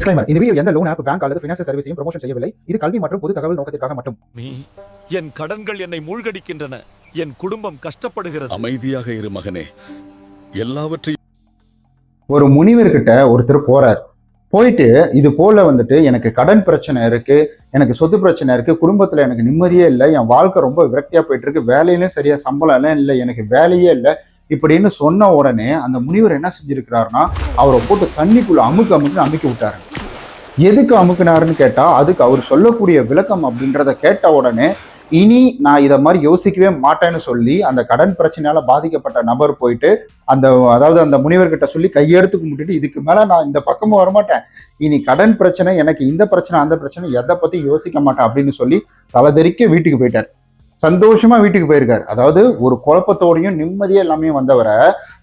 Disclaimer. இந்த video எந்த loan app bank அல்லது பினான்சியல் சர்வீஸையும் ப்ரொமோஷன் செய்யவில்லை. இது கல்வி மற்றும் பொது தகவல் நோக்கத்திற்காக மட்டும். மீ என் கடன்கள் என்னை மூழ்கடிக்கின்றன. என் குடும்பம் கஷ்டப்படுகிறது. அமைதியாக இரு மகனே. எல்லாவற்றையும் ஒரு முனிவர்கிட்ட ஒருத்தர் போறார். போயிட்டு இது போல வந்துட்டு எனக்கு கடன் பிரச்சனை இருக்கு எனக்கு சொத்து பிரச்சனை இருக்கு குடும்பத்துல எனக்கு நிம்மதியே இல்லை என் வாழ்க்கை ரொம்ப விரக்தியா போயிட்டு இருக்கு வேலையிலும் சரியா சம்பளம் இல்லை எனக்கு வேலையே இல்லை. இப்படின்னு சொன்ன உடனே அந்த முனிவர் என்ன செஞ்சிருக்கிறாருன்னா அவரை போட்டு தண்ணிக்குள்ள அமுக்கு அமுக்கு அமுக்கி விட்டாரு. எதுக்கு அமுக்குனாருன்னு கேட்டா அதுக்கு அவர் சொல்லக்கூடிய விளக்கம் அப்படின்றத கேட்ட உடனே இனி நான் இதை மாதிரி யோசிக்கவே மாட்டேன்னு சொல்லி அந்த கடன் பிரச்சனையால பாதிக்கப்பட்ட நபர் போயிட்டு அந்த அதாவது அந்த முனிவர்கிட்ட சொல்லி கையெடுத்து கும்பிட்டுட்டு இதுக்கு மேல நான் இந்த பக்கமும் வரமாட்டேன். இனி கடன் பிரச்சனை எனக்கு இந்த பிரச்சனை அந்த பிரச்சனை எதை பத்தி யோசிக்க மாட்டேன் அப்படின்னு சொல்லி தலைதெறிக்க வீட்டுக்கு போயிட்டார். சந்தோஷமா வீட்டுக்கு போயிருக்காரு. அதாவது ஒரு குழப்பத்தோடையும் நிம்மதியாக எல்லாமே வந்தவரை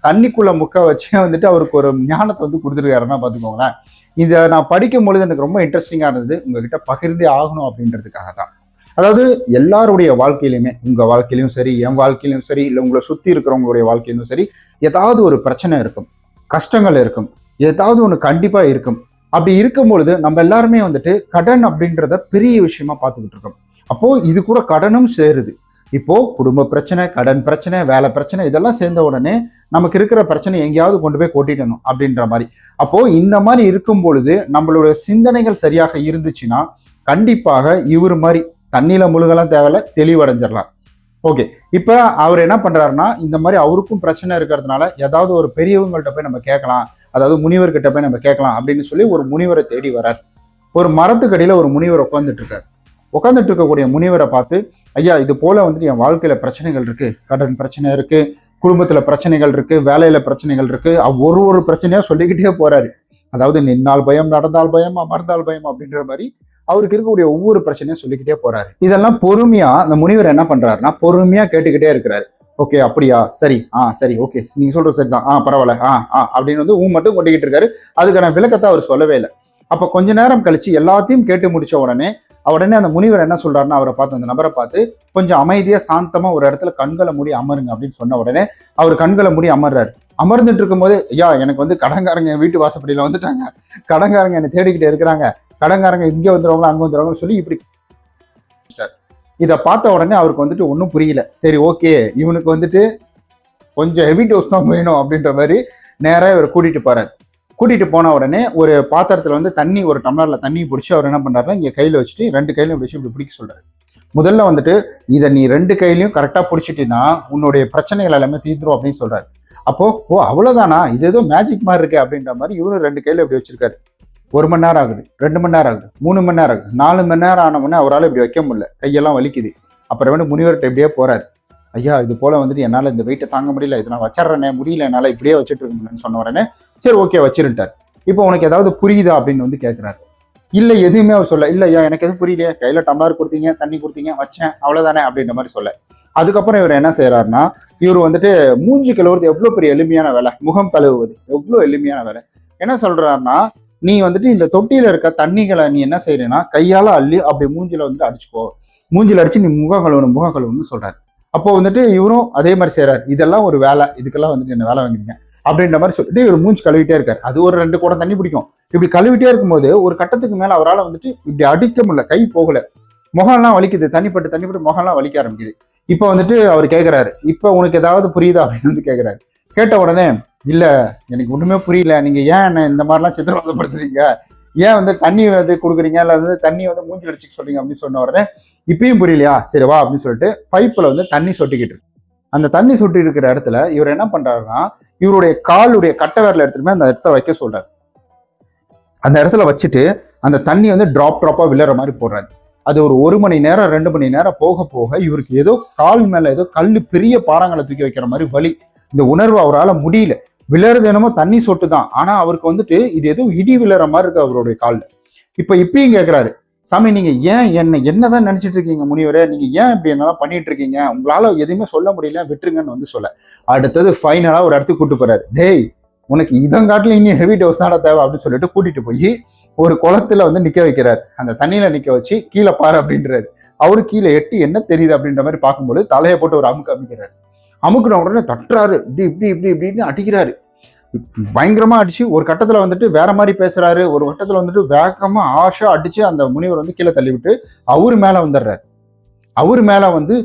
தண்ணிக்குள்ள முக்க வச்சே வந்துட்டு அவருக்கு ஒரு ஞானத்தை வந்து கொடுத்துருக்காருன்னா பாத்துக்கோங்களேன் இதை நான் படிக்கும் பொழுது எனக்கு ரொம்ப இன்ட்ரெஸ்டிங்கா இருந்தது. உங்ககிட்ட பகிர்ந்தே ஆகணும் அப்படின்றதுக்காக தான். அதாவது எல்லாருடைய வாழ்க்கையிலுமே உங்க வாழ்க்கையிலும் சரி என் வாழ்க்கையிலும் சரி இல்லை உங்களை சுத்தி இருக்கிறவங்களுடைய வாழ்க்கையிலும் சரி ஏதாவது ஒரு பிரச்சனை இருக்கும் கஷ்டங்கள் இருக்கும் ஏதாவது ஒன்று கண்டிப்பாக இருக்கும். அப்படி இருக்கும் பொழுது நம்ம எல்லாருமே வந்துட்டு கடன் அப்படின்றத பெரிய விஷயமா பார்த்துக்கிட்டு இருக்கோம். அப்போ இது கூட கடனும் சேருது. இப்போ குடும்ப பிரச்சனை கடன் பிரச்சனை வேலை பிரச்சனை இதெல்லாம் சேர்ந்த உடனே நமக்கு இருக்கிற பிரச்சனை எங்கேயாவது கொண்டு போய் கொட்டிடணும் அப்படின்ற மாதிரி. அப்போ இந்த மாதிரி இருக்கும் பொழுது நம்மளுடைய சிந்தனைகள் சரியாக இருந்துச்சுன்னா கண்டிப்பாக இவர் மாதிரி தண்ணியில முழுகலாம் தேவையில்ல தெளிவடைஞ்சிடலாம். ஓகே. இப்போ அவர் என்ன பண்றாருன்னா இந்த மாதிரி அவருக்கும் பிரச்சனை இருக்கிறதுனால ஏதாவது ஒரு பெரியவங்கள்ட்ட போய் நம்ம கேட்கலாம் அதாவது முனிவர்கிட்ட போய் நம்ம கேட்கலாம் அப்படின்னு சொல்லி ஒரு முனிவரை தேடி வரார். ஒரு மரத்துக்கடியில ஒரு முனிவர் உட்காந்துட்டு இருக்கார். உட்காந்துட்டு இருக்கக்கூடிய முனிவரை பார்த்து ஐயா இது போல வந்துட்டு என் வாழ்க்கையில பிரச்சனைகள் இருக்கு. கடன் பிரச்சனை இருக்கு. குடும்பத்துல பிரச்சனைகள் இருக்கு. வேலையில பிரச்சனைகள் இருக்கு. ஒரு ஒரு பிரச்சனையா சொல்லிக்கிட்டே போறாரு. அதாவது நின்னால் பயம் நடந்தால் பயம் அமர்ந்தால் பயம்? அப்படின்ற மாதிரி அவருக்கு இருக்கக்கூடிய ஒவ்வொரு பிரச்சனையும் சொல்லிக்கிட்டே போறாரு. இதெல்லாம் பொறுமையா அந்த முனிவர் என்ன பண்றாருன்னா பொறுமையா கேட்டுக்கிட்டே இருக்கிறாரு. ஓகே அப்படியா? சரி. ஆ சரி. ஓகே. நீங்க சொல்றது சரிதான். ஆ பரவாயில்ல. ஆ ஆ அப்படின்னு வந்து ஊ மட்டும் கொண்டுகிட்டு இருக்காரு. அதுக்கான விளக்கத்தை அவர் சொல்லவே இல்லை. அப்ப கொஞ்ச நேரம் கழிச்சு எல்லாத்தையும் கேட்டு முடிச்ச உடனே உடனே அந்த முனிவர் என்ன சொல்றாருன்னா அவரை பார்த்து அந்த நபரை பார்த்து கொஞ்சம் அமைதியா சாந்தமா ஒரு இடத்துல கண்களை மூடி அமருங்க அப்படின்னு சொன்ன உடனே அவர் கண்களை மூடி அமர்றாரு. அமர்ந்துட்டு இருக்கும்போது ஐயா எனக்கு வந்து கடங்காரங்க என் வீட்டு வாசப்படியில் வந்துட்டாங்க. கடங்காரங்க என்னை தேடிக்கிட்டே இருக்கிறாங்க. கடங்காரங்க இங்கே வந்துடுவாங்க அங்கே வந்துடுவாங்கன்னு சொல்லி இப்படி இதை பார்த்த உடனே அவருக்கு வந்துட்டு ஒன்றும் புரியல. சரி ஓகே இவனுக்கு வந்துட்டு கொஞ்சம் ஹெவி டோஸ் தான் வேணும் அப்படின்ற மாதிரி நேராக இவர் கூட்டிகிட்டு போறாரு. கூட்டிகிட்டு போன உடனே ஒரு பாத்திரத்தில் வந்து தண்ணி ஒரு டம்ளரில் தண்ணி பிடிச்சி அவர் என்ன பண்றாருன்னா இங்கே கையில் வச்சுட்டு ரெண்டு கையிலையும் பிடிச்சி இப்படி பிடிக்க சொல்கிறார் முதல்ல வந்துட்டு இதை நீ ரெண்டு கையிலையும் கரெக்டாக பிடிச்சிட்டின்னா உன்னுடைய பிரச்சனைகள் எல்லாமே தீர்ந்துரும் அப்படின்னு சொல்கிறார் அப்போ ஓ அவ்வளோதானா இது ஏதோ மேஜிக் மாதிரி இருக்கு அப்படின்ற மாதிரி இவரும் ரெண்டு கையில் இப்படி வச்சிருக்காரு. ஒரு மணி நேரம் ஆகுது ரெண்டு மணி நேரம் ஆகுது மூணு மணி நேரம் ஆகுது நாலு மணி நேரம் ஆன உடனே அவரால் இப்படி வைக்க முடியல. கையெல்லாம் வலிக்குது. அப்புறம் வந்து முனிவர்கிட்ட இப்படியே போகிறார் ஐயா இது போல் வந்துட்டு என்னால் இந்த வெயிட்டை தாங்க முடியல இதை நான் முடியல என்னால் இப்படியே வச்சுட்டு இருக்க முடியலன்னு சொன்ன உடனே சரி ஓகே வச்சிருட்டார் இப்போ உனக்கு ஏதாவது புரியுதா அப்படின்னு வந்து கேட்குறாரு இல்லை எதுவுமே அவர் சொல்ல இல்லையா எனக்கு எதுவும் புரியலையே. கையில் டம்ளர் கொடுத்தீங்க தண்ணி கொடுத்தீங்க வச்சேன். அவ்வளோதானே அப்படின்ற மாதிரி சொல்ல. அதுக்கப்புறம் இவர் என்ன செய்யறாருன்னா இவர் வந்துட்டு மூஞ்சி கழுவுறது எவ்வளோ பெரிய எளிமையான வேலை. முகம் கழுவுவது எவ்வளோ எளிமையான வேலை. என்ன சொல்றாருன்னா நீ வந்துட்டு இந்த தொட்டியில இருக்க தண்ணிகளை நீ என்ன செய்யறேன்னா கையால அள்ளி அப்படி மூஞ்சில வந்துட்டு அடிச்சுக்கோ. மூஞ்சில அடிச்சு நீ முகம் கழுவணும் முகம் கழுவணும்னு சொல்றாரு. அப்போ வந்துட்டு இவரும் அதே மாதிரி செய்கிறார் இதெல்லாம் ஒரு வேலை. இதுக்கெல்லாம் வந்துட்டு என்ன வேலை வாங்கிருங்க அப்படின்ற மாதிரி சொல்லிட்டு இவர் மூஞ்சி கழுவிட்டே இருக்காரு. அது ஒரு ரெண்டு குடம் தண்ணி பிடிக்கும். இப்படி கழுவிட்டே இருக்கும்போது ஒரு கட்டத்துக்கு மேல அவரால் வந்துட்டு இப்படி அடிக்க முடியல கை போகல. முகம்லாம் வலிக்குது தண்ணிப்பட்டு தண்ணிப்பட்டு முகம்லாம் வலிக்க ஆரம்பிக்குது. இப்போ வந்துட்டு அவர் கேட்குறாரு இப்போ உனக்கு ஏதாவது புரியுதா? அப்படின்னு வந்து கேட்குறாரு கேட்ட உடனே இல்லை எனக்கு ஒன்றுமே புரியல. நீங்கள் ஏன் என்ன இந்த மாதிரிலாம் சித்திரவதப்படுத்துறீங்க? ஏன் வந்து தண்ணி வந்து கொடுக்குறீங்க? இல்லை வந்து தண்ணி வந்து மூஞ்சி அடிச்சுக்க சொல்றீங்க? அப்படின்னு சொன்ன உடனே இப்பயும் புரியலையா? சரி வா அப்படின்னு சொல்லிட்டு பைப்பில் வந்து தண்ணி சொட்டிக்கிட்டு அந்த தண்ணி சுட்டி இருக்கிற இடத்துல இவர் என்ன பண்றாருன்னா இவருடைய காலுடைய கட்டை விரல எடுத்துட்டு போய் அந்த இடத்துல வைக்க சொல்றாரு. அந்த இடத்துல வச்சுட்டு அந்த தண்ணி வந்து டிராப் டிராப்பா விழுற மாதிரி போடுறாரு. அது ஒரு ஒரு மணி நேரம் ரெண்டு மணி நேரம் போக போக இவருக்கு ஏதோ கால் மேல ஏதோ கல் பெரிய பாறாங்களை தூக்கி வைக்கிற மாதிரி வலி. இந்த உணர்வு அவரால் முடியல. விழறது என்னமோ தண்ணி சொட்டு தான் ஆனா அவருக்கு வந்துட்டு இது எதுவும் இடி விழற மாதிரி இருக்கு அவருடைய காலில். இப்ப இப்பயும் கேட்கிறாரு சாமி நீங்க ஏன் என்ன என்னதான் நினைச்சிட்டு இருக்கீங்க முனிவரே? நீங்க ஏன் இப்படி என்னெல்லாம் பண்ணிட்டு இருக்கீங்க? உங்களால எதுவுமே சொல்ல முடியல விட்டுருங்கன்னு வந்து சொல்ல. அடுத்தது ஃபைனலா ஒரு இடத்துக்கு கூட்டு போறாரு. டேய் உனக்கு இதங்காட்டில இனி ஹெவி டோஸ் தானே தேவை? அப்படின்னு சொல்லிட்டு கூட்டிட்டு போய் ஒரு குளத்துல வந்து நிக்க வைக்கிறார். அந்த தண்ணியில நிக்க வச்சு கீழே பாரு அப்படின்றாரு. அவரு கீழே எட்டி என்ன தெரியுது அப்படின்ற மாதிரி பார்க்கும்போது தலையை போட்டு ஒரு அமுக்கு அமைக்கிறாரு. அமுக்குன உடனே தட்டுறாரு. இப்படி இப்படி இப்படி இப்படின்னு அடிக்கிறாரு. பயங்கரமாக அடிச்சு ஒரு கட்டத்தில் வந்துட்டு வேற மாதிரி பேசுகிறாரு ஒரு கட்டத்தில் வந்துட்டு வேகமாக ஆஷா அடித்து அந்த முனிவர் வந்து கீழே தள்ளிவிட்டு அவர் மேலே வந்துடுறாரு. அவர் மேலே வந்து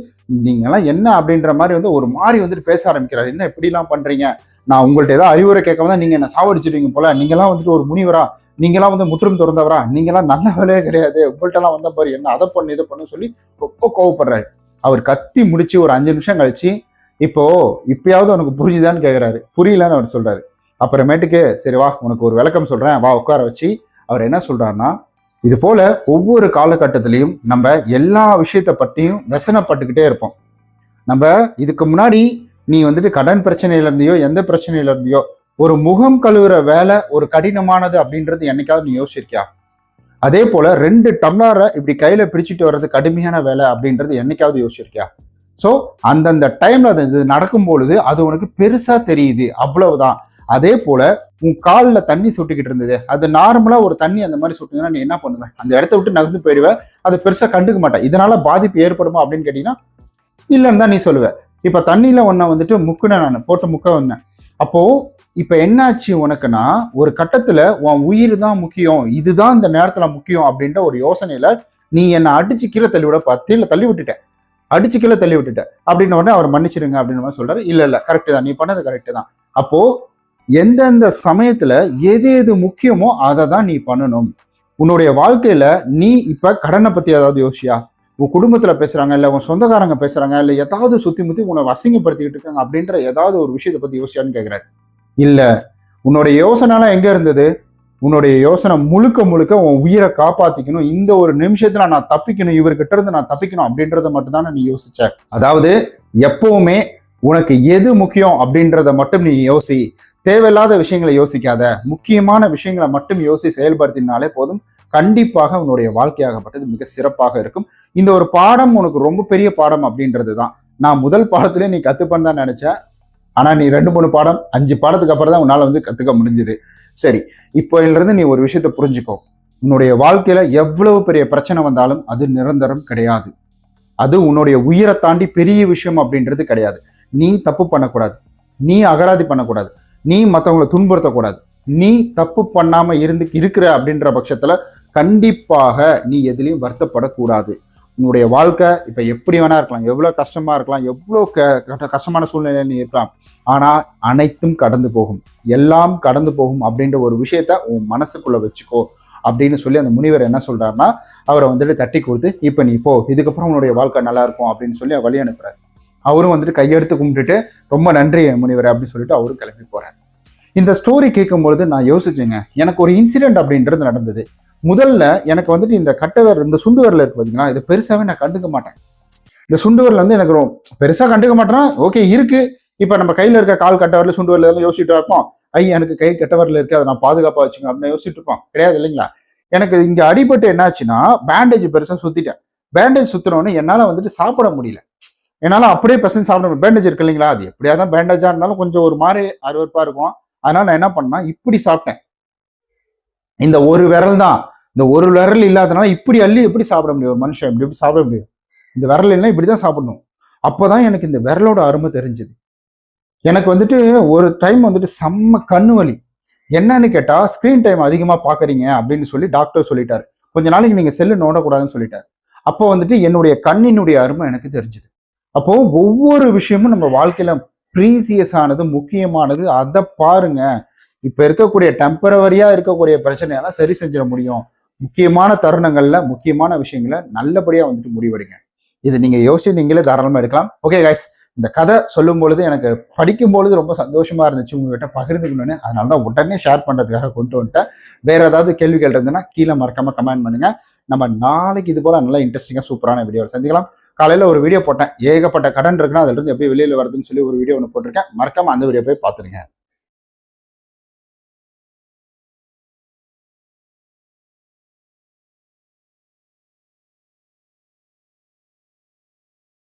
நீங்களாம் என்ன அப்படின்ற மாதிரி வந்து ஒரு மாதிரி வந்துட்டு பேச ஆரம்பிக்கிறாரு. என்ன இப்படிலாம் பண்ணுறீங்க நான் உங்கள்ட்ட ஏதாவது அறிவுரை கேட்காம தான் நீங்கள் என்ன சாவடிச்சிடுவீங்க போல. நீங்களாம் வந்துட்டு ஒரு முனிவரா? நீங்களாம் வந்து முற்றும் திறந்தவரா? நீங்களாம் நல்ல வேலையே கிடையாது. உங்கள்ட்டலாம் வந்த பாரு என்ன அதை பண்ணு இதை பண்ணு சொல்லி ரொம்ப கோவப்படுறாரு. அவர் கத்தி முடிச்சு ஒரு அஞ்சு நிமிஷம் கழிச்சு இப்போ இப்பயாவது உனக்கு புரிஞ்சுதான்னு கேட்குறாரு புரியலன்னு அவர் சொல்றாரு. அப்புறமேட்டுக்கு சரி வா உனக்கு ஒரு விளக்கம் சொல்கிறேன் வா உட்கார வச்சு அவர் என்ன சொல்கிறாருன்னா இது போல் ஒவ்வொரு காலகட்டத்திலையும் நம்ம எல்லா விஷயத்தை பற்றியும் வசனப்பட்டுக்கிட்டே இருப்போம். நம்ம இதுக்கு முன்னாடி நீ வந்துட்டு கடன் பிரச்சனையில இருந்தியோ எந்த பிரச்சனையில இருந்தியோ ஒரு முகம் கழுவுற வேலை ஒரு கடினமானது அப்படின்றது என்னைக்காவது நீ யோசிச்சிருக்கியா? அதே போல ரெண்டு டம்ளரை இப்படி கையில பிரிச்சுட்டு வர்றது கடுமையான வேலை அப்படின்றது என்னைக்காவது யோசிச்சிருக்கியா? ஸோ அந்தந்த டைம்ல அது இது நடக்கும் பொழுது அது உனக்கு பெருசா தெரியுது. அவ்வளவுதான். அதே போல உன் காலில் தண்ணி சுட்டிக்கிட்டு இருந்தது. அது நார்மலா ஒரு தண்ணி அந்த மாதிரி சுட்டுங்கன்னா நீ என்ன பண்ணுவ? அந்த இடத்த விட்டு நகர்ந்து போயிடுவ. அதை பெருசா கண்டுக்க மாட்டேன் இதனால பாதிப்பு ஏற்படுமா அப்படின்னு கேட்டீங்கன்னா இல்லைன்னு தான் நீ சொல்லுவ. இப்ப தண்ணியில ஒன்ன வந்துட்டு முக்குனேன் நான் போட்டு முக்க வந்தேன். அப்போ இப்ப என்னாச்சு உனக்குன்னா ஒரு கட்டத்துல உன் உயிர் தான் முக்கியம் இதுதான் இந்த நேரத்துல முக்கியம் அப்படின்ற ஒரு யோசனையில நீ என்னை அடிச்சு கீழே தள்ளி விட பத்தியில தள்ளி விட்டுட்டேன் அடிச்சு கீழே தள்ளி விட்டுட்டேன் அப்படின்ன உடனே அவர் மன்னிச்சிடுங்க அப்படின்னு மாதிரி சொல்றாரு. இல்ல இல்ல கரெக்டு தான். நீ பண்ணது கரெக்டு தான். அப்போ எந்தெந்த சமயத்துல எது எது முக்கியமோ அதை தான் நீ பண்ணணும். உன்னுடைய வாழ்க்கையில நீ இப்ப கடனை பத்தி ஏதாவது யோசியா? உன் குடும்பத்துல பேசுறாங்க இல்ல உன் சொந்தக்காரங்க பேசுறாங்க இல்ல ஏதாவது சுத்தி முத்தி உன்னை அசிங்கப்படுத்திக்கிட்டு இருக்காங்க அப்படின்ற ஏதாவது ஒரு விஷயத்தை பத்தி யோசியான்னு கேக்குறாரு. இல்ல உன்னுடைய யோசனைலாம் எங்க இருந்தது? உன்னுடைய யோசனை முழுக்க முழுக்க உன் உயிரை காப்பாத்திக்கணும். இந்த ஒரு நிமிஷத்துல நான் தப்பிக்கணும் இவர்கிட்ட இருந்து நான் தப்பிக்கணும் அப்படின்றத மட்டும்தானே நீ யோசிச்ச. அதாவது எப்பவுமே உனக்கு எது முக்கியம் அப்படின்றத மட்டும் நீ யோசி. தேவையில்லாத விஷயங்களை யோசிக்காத முக்கியமான விஷயங்களை மட்டும் யோசி செயல்படுத்தினாலே போதும் கண்டிப்பாக உன்னுடைய வாழ்க்கையாகப்பட்டது மிக சிறப்பாக இருக்கும். இந்த ஒரு பாடம் உனக்கு ரொம்ப பெரிய பாடம் அப்படின்றது தான் நான் முதல் பாடத்திலே நீ கத்துப்பன்னு தான் நினைச்சேன். ஆனா நீ ரெண்டு மூணு பாடம் அஞ்சு பாடத்துக்கு அப்புறம் தான் உன்னால் வந்து கத்துக்க முடிஞ்சுது. சரி இப்போ இருந்து நீ ஒரு விஷயத்த புரிஞ்சுக்கோ. உன்னுடைய வாழ்க்கையில எவ்வளவு பெரிய பிரச்சனை வந்தாலும் அது நிரந்தரம் கிடையாது. அது உன்னுடைய உயிரை தாண்டி பெரிய விஷயம் அப்படின்றது கிடையாது. நீ தப்பு பண்ணக்கூடாது. நீ அகராதி பண்ணக்கூடாது. நீ மற்றவங்களை துன்புறுத்தக்கூடாது. நீ தப்பு பண்ணாமல் இருந்து இருக்கிற அப்படின்ற பட்சத்தில் கண்டிப்பாக நீ எதுலையும் வருத்தப்படக்கூடாது. உன்னுடைய வாழ்க்கை இப்போ எப்படி வேணா இருக்கலாம். எவ்வளோ கஷ்டமாக இருக்கலாம். எவ்வளோ க- கஷ்ட- கஷ்டமான சூழ்நிலையில் நீ இருக்கலாம். ஆனால் அனைத்தும் கடந்து போகும். எல்லாம் கடந்து போகும் அப்படின்ற ஒரு விஷயத்த உன் மனசுக்குள்ளே வச்சுக்கோ அப்படின்னு சொல்லி அந்த முனிவர் என்ன சொல்கிறாருன்னா அவரை வந்துட்டு தட்டி கொடுத்து இப்போ நீ போ. இதுக்கப்புறம் உன்னுடைய வாழ்க்கை நல்லா இருக்கும் அப்படின்னு சொல்லி வழி அனுப்புகிறார் அவரும் வந்துட்டு கையெடுத்து கும்பிட்டுட்டு ரொம்ப நன்றி முனிவர் அப்படின்னு சொல்லிட்டு அவரும் கிளம்பி போறாரு. இந்த ஸ்டோரி கேட்கும்பொழுது நான் யோசிச்சேங்க. எனக்கு ஒரு இன்சிடென்ட் அப்படின்றது நடந்தது. முதல்ல எனக்கு வந்துட்டு இந்த கட்டவர் இந்த சுண்டுவரில் இருக்கு பார்த்தீங்களா இதை பெருசாகவே நான் கண்டுக்க மாட்டேன். இந்த சுண்டுவரில் வந்து எனக்கு ரொம்ப பெருசாக கண்டுக்க மாட்டேன்னா ஓகே இருக்கு. இப்போ நம்ம கையில் இருக்க கால் கட்டவரில் சுண்டுவரில் எல்லாம் யோசிச்சுட்டு இருப்போம். ஐ எனக்கு கை கட்டவரில் இருக்கு அதை நான் பாதுகாப்பாக வச்சுக்கணும் அப்படின்னு யோசிச்சுட்டு இருப்போம். கிடையாது இல்லைங்களா? எனக்கு இங்கே அடிபட்டு என்னாச்சுன்னா பேண்டேஜ் பெருசாக சுற்றிட்டேன் பேண்டேஜ் சுத்தினோன்னு என்னால் வந்துட்டு சாப்பிட முடியல. என்னால் அப்படியே பசங்க சாப்பிட முடியும். பேண்டேஜ் இருக்கு இல்லைங்களா? அது எப்படியா தான் பேண்டேஜாக இருந்தாலும் கொஞ்சம் ஒரு மாதிரி அருவருப்பா இருக்கும். அதனால நான் என்ன பண்ணேன் இப்படி சாப்பிட்டேன். இந்த ஒரு விரல் தான். இந்த ஒரு விரல் இல்லாதனால இப்படி அள்ளி எப்படி சாப்பிட முடியும்? ஒரு மனுஷன் இப்படி எப்படி சாப்பிட முடியும்? இந்த விரல் இல்லைன்னா இப்படி தான் சாப்பிடணும். அப்போதான் எனக்கு இந்த விரலோட அருமை தெரிஞ்சுது. எனக்கு வந்துட்டு ஒரு டைம் வந்துட்டு செம்ம கண்ணு வலி. என்னன்னு கேட்டால் ஸ்க்ரீன் டைம் அதிகமாக பார்க்குறீங்க அப்படின்னு சொல்லி டாக்டர் சொல்லிட்டாரு. கொஞ்ச நாளைக்கு நீங்கள் செல்லு நோடக்கூடாதுன்னு சொல்லிட்டாரு. அப்போ வந்துட்டு என்னுடைய கண்ணினுடைய அருமை எனக்கு தெரிஞ்சுது. அப்போ ஒவ்வொரு விஷயமும் நம்ம வாழ்க்கையில ப்ரீசியஸ் ஆனது முக்கியமானது அதை பாருங்க. இப்ப இருக்கக்கூடிய டெம்பரவரியா இருக்கக்கூடிய பிரச்சனையெல்லாம் சரி செஞ்சிட முடியும். முக்கியமான தருணங்கள்ல முக்கியமான விஷயங்களை நல்லபடியா வந்துட்டு முடிவெடுங்க. இது நீங்க யோசிச்சு நீங்களே தாராளமா எடுக்கலாம். ஓகே கைஸ் இந்த கதை சொல்லும் பொழுது எனக்கு படிக்கும் பொழுது ரொம்ப சந்தோஷமா இருந்துச்சு உங்ககிட்ட பகிர்ந்துக்கணும்னு. அதனால தான் உடனே ஷேர் பண்றதுக்காக கொண்டு வந்துட்டேன். வேற ஏதாவது கேள்விகள் இருந்ததுன்னா கீழே மறக்காம கமெண்ட் பண்ணுங்க. நம்ம நாளைக்கு இது போல நல்லா இன்ட்ரெஸ்டிங்கா சூப்பரான வீடியோ சந்திக்கலாம். காலையில ஒரு வீடியோ போட்டேன். ஏகப்பட்ட கடன் இருக்குன்னா அதுல இருந்து எப்படி வெளியில வருதுன்னு சொல்லி ஒரு வீடியோ ஒன்று போட்டிருக்கேன். மறக்காமல் அந்த வீடியோ போய் பார்த்துருங்க.